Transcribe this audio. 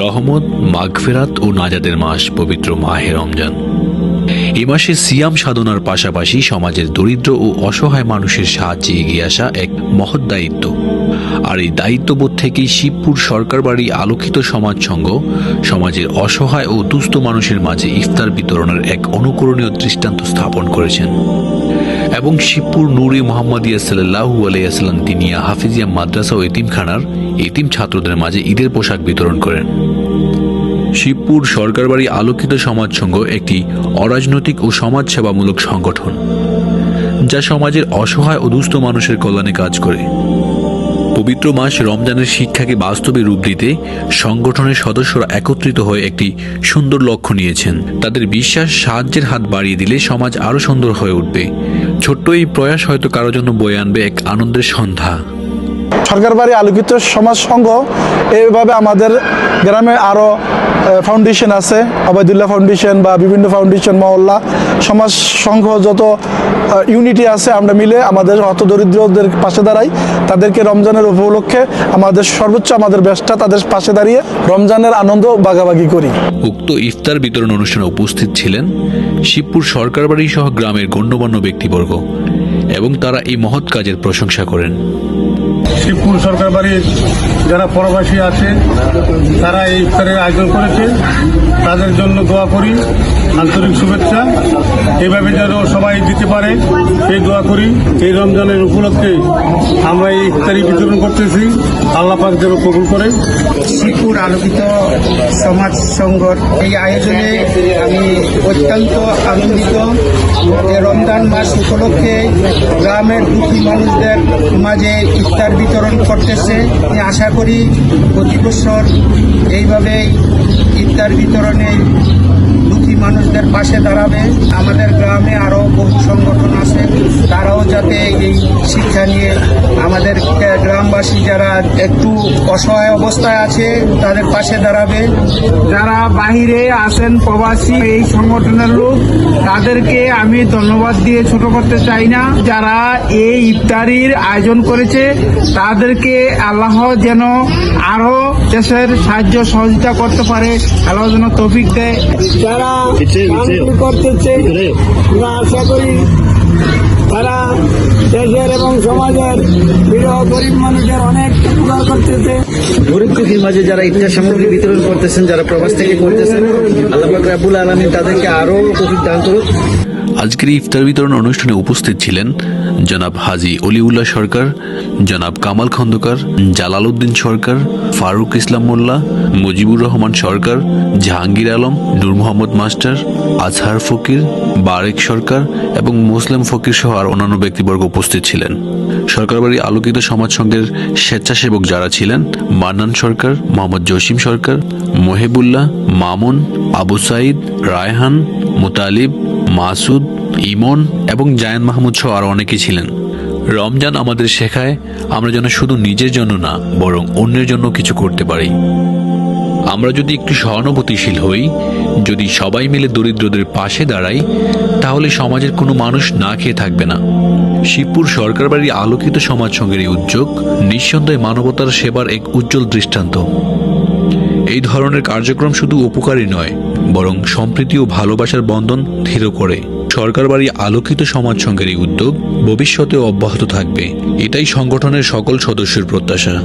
রহমত মাগফেরাত ও নাজাদের মাস পবিত্র মাহে রমজান। এ মাসে সিয়াম সাধনার পাশাপাশি সমাজের দরিদ্র ও অসহায় মানুষের সাহায্যে এগিয়ে আসা এক মহৎ দায়িত্ব। আর এই দায়িত্ববোধ থেকেই শিবপুর সরকার বাড়ি আলোকিত সমাজ সংঘ সমাজের অসহায় ও দুস্থ মানুষের মাঝে ইফতার বিতরণের এক অনুকরণীয় দৃষ্টান্ত স্থাপন করেছেন। এবং শিবপুর নুরে মোহাম্মদ সাল্লাহু আলাইসাল্লাম তিনি হাফিজিয়া মাদ্রাসা ও এতিমখানার এতিম ছাত্রদের মাঝে ঈদের পোশাক বিতরণ করেন। শিবপুর সরকারবাড়ি আলোকিত সমাজ সংঘ একটি অরাজনৈতিক ও সমাজসেবামূলক সংগঠন, যা সমাজের অসহায় ও দুস্থ মানুষের কল্যাণে কাজ করে। পবিত্র মাস রমজানের শিক্ষাকে বাস্তবে রূপ দিতে সংগঠনের সদস্যরা একত্রিত হয়ে একটি সুন্দর লক্ষ্য নিয়েছেন। তাদের বিশ্বাস, সাহায্যের হাত বাড়িয়ে দিলে সমাজ আরও সুন্দর হয়ে উঠবে। ছোট্ট এই প্রয়াস হয়তো কারও জন্য বয়ে আনবে এক আনন্দের সন্ধ্যা। সরকার বাড়ি আলোকিত সমাজ সংঘ এইভাবে আমাদের গ্রামে আরও ফাউন্ডেশন আছে আবাদুল্লাহ ফাউন্ডেশন বা বিভিন্ন ফাউন্ডেশন মহল্লা, সমাজ সংঘ যত ইউনিটি আছে, আমরা মিলে আমাদের হত দরিদ্রদের পাশে দাঁড়াই। তাদেরকে রমজানের উপলক্ষে আমাদের সর্বোচ্চ আমাদের ব্যবসা তাদের পাশে দাঁড়িয়ে রমজানের আনন্দ বাগাবাগি করি। উক্ত ইফতার বিতরণ অনুষ্ঠানে উপস্থিত ছিলেন শিবপুর সরকার বাড়ি সহ গ্রামের গণ্যমান্য ব্যক্তিবর্গ। এবং তারা এই মহৎ কাজের প্রশংসা করেন। শিবপুর সরকার বাড়ির যারা প্রবাসী আছে তারা এই ইফতারের আয়োজন করেছে। তাদের জন্য দোয়া করি আন্তরিক শুভেচ্ছা। এইভাবে যেন সবাই দিতে পারে এই দোয়া করি। এই রমজানের উপলক্ষে আমরা এই ইফতারি বিতরণ করতেছি। আল্লাহ পাক যেন কবুল করে। শিবপুর আলোকিত সমাজ সংঘর এই আয়োজনে আমি অত্যন্ত আনন্দিত যে রমজান মাস উপলক্ষে গ্রামের দুঃখী মানুষদের মাঝে ইফতার বিতরণ করতেছে। আমি আশা করি প্রতি বছর এইভাবেই ইফতার বিতরণে মানুষদের পাশে দাঁড়াবে। আমাদের গ্রামে আরও বহু সংগঠন আছে, তারাও যাতে এই শিক্ষা নিয়ে আমাদের গ্রামবাসী যারা একটু অসহায় অবস্থায় আছে, তাদের পাশে দাঁড়াবে। যারা বাহিরে আছেন প্রবাসী, এই সংগঠনের লোক, তাদেরকে আমি ধন্যবাদ দিয়ে ছোট করতে চাই না। যারা এই ইফতারির আয়োজন করেছে, তাদেরকে আল্লাহ যেন আরও দেশের সাহায্য সহযোগিতা করতে পারে। আল্লাহ যেন তৌফিক দেয়। যারা করতেছে আমরা আশা করি তারা দেশের এবং সমাজের বিরহ গরিব মানুষের অনেক উপকার করতেছে। গরিব দুঃখীর মাঝে যারা ইফতার সামগ্রী বিতরণ করতেছেন যারা প্রবাস থেকে করতেছেন আল্লাহ রাবুল আলমী তাদেরকে আরও তৌফিক দান করুক। আজকের ইফতার বিতরণ অনুষ্ঠানে উপস্থিত ছিলেন জনাব হাজি অলিউল্লাহ সরকার, জনাব কামাল খন্দকার, জালালউদ্দিন সরকার, ফারুক ইসলাম মোল্লা, মুজিবুর রহমান সরকার, জাহাঙ্গীর আলম, নূর মোহাম্মদ মাস্টার, আজহার ফকির, বারেক সরকার এবং মুসলিম ফকির সহ আর অন্যান্য ব্যক্তিবর্গ উপস্থিত ছিলেন। সরকার সরকারবাড়ি আলোকিত সমাজ সংঘের স্বেচ্ছাসেবক যারা ছিলেন, মান্নান সরকার, মোহাম্মদ জসিম সরকার, মহেবুল্লাহ, মামুন, আবু সাইদ, রায়হান, মুতালিব, মাসুদ ইমন এবং জায়ান মাহমুদ সহ আরও অনেকেই ছিলেন। রমজান আমাদের শেখায় আমরা যেন শুধু নিজের জন্য না, বরং অন্যের জন্য কিছু করতে পারি। আমরা যদি একটু সহানুভূতিশীল হই, যদি সবাই মিলে দরিদ্রদের পাশে দাঁড়াই, তাহলে সমাজের কোনো মানুষ না খেয়ে থাকবে না। শিবপুর সরকার বাড়ির আলোকিত সমাজ সংঘের এই উদ্যোগ নিঃসন্দেহে মানবতার সেবার এক উজ্জ্বল দৃষ্টান্ত। এই ধরনের কার্যক্রম শুধু উপকারী নয়, বরং সম্প্রীতি ও ভালোবাসার বন্ধন দৃঢ় করে। সরকার বাড়ি আলোকিত সমাজ সংঘের এই উদ্যোগ ভবিষ্যতে অব্যাহত থাকবে। এটাই সংগঠনের সকল সদস্যের প্রত্যাশা।